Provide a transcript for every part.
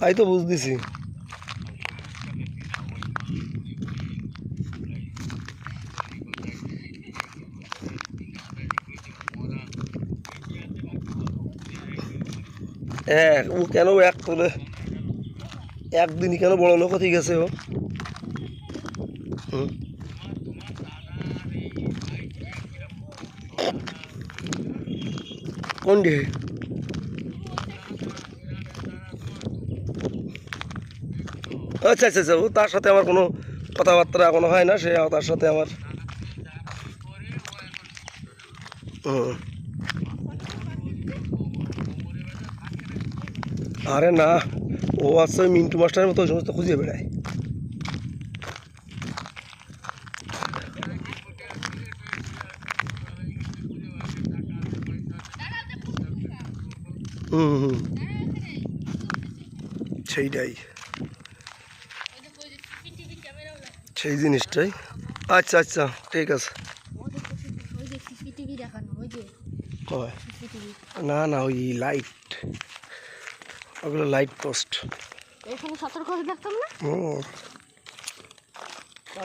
তাই তো বুঝতেছি। এক, ও কেন এক তোলে একদিনই কেন বড় লোক হতে গেছে ও। কোন ডে আচ্ছা আচ্ছা আচ্ছা ও তার সাথে আমার কোনো কথাবার্তা এখনও হয় না, সে তার সাথে আমার। আরে না, ও আসছে মিন্টু মাস্টারের মতো, ওই সমস্ত খুঁজে বেড়ায়। হুম হুম। সেইটাই। সেই জিনিসটাই। আচ্ছা আচ্ছা ঠিক আছে। ওই যে সিসিটিভি দেখানো ওই যে হয়। না না ওই লাইট ওগুলো লাইট পোস্ট এখানে সতর্ক হয়ে থাকতাম না? হুম। তা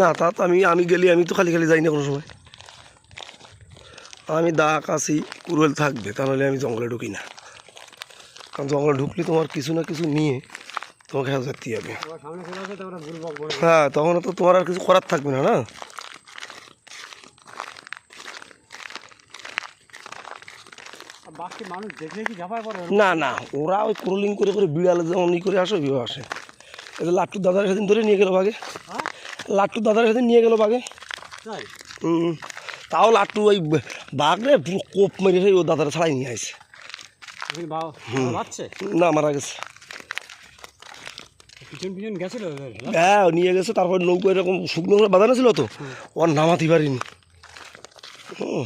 না তা তো আমি আমি গেলি আমি তো খালি খালি যাই না কোনো সময়। আমি দা কাশি কুরুল থাকবে তাহলে আমি জঙ্গলে ঢুকি না। কারণ জঙ্গলে ঢুকলে তোমার কিছু না কিছু নিয়ে তোমাকে হেফাজত করতে হবে। হ্যাঁ তখন তো তোমার আর কিছু করার থাকবে না না? না না ওরা ওই ক্রোলিং করে করে বিড়ালে যেমন ই করে আসে ওইভাবে আসে। এটা লাট্টুর দাদার সেদিন ধরে নিয়ে গেল বাগে হ্যাঁ? লাট্টুর দাদার সেদিন নিয়ে গেল বাগে হুম তাও লাট্টু ওই বাঘ রে কোপ মেরে সেই ও দাদারা ছাড়াই নিয়ে আসে। না মারা গেছে? হ্যাঁ নিয়ে গেছে তারপর নৌকো এরকম শুকনো করে বাঁধানো ছিল তো। ওর নামাতে পারিনি। হুম।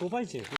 কোপাইছে।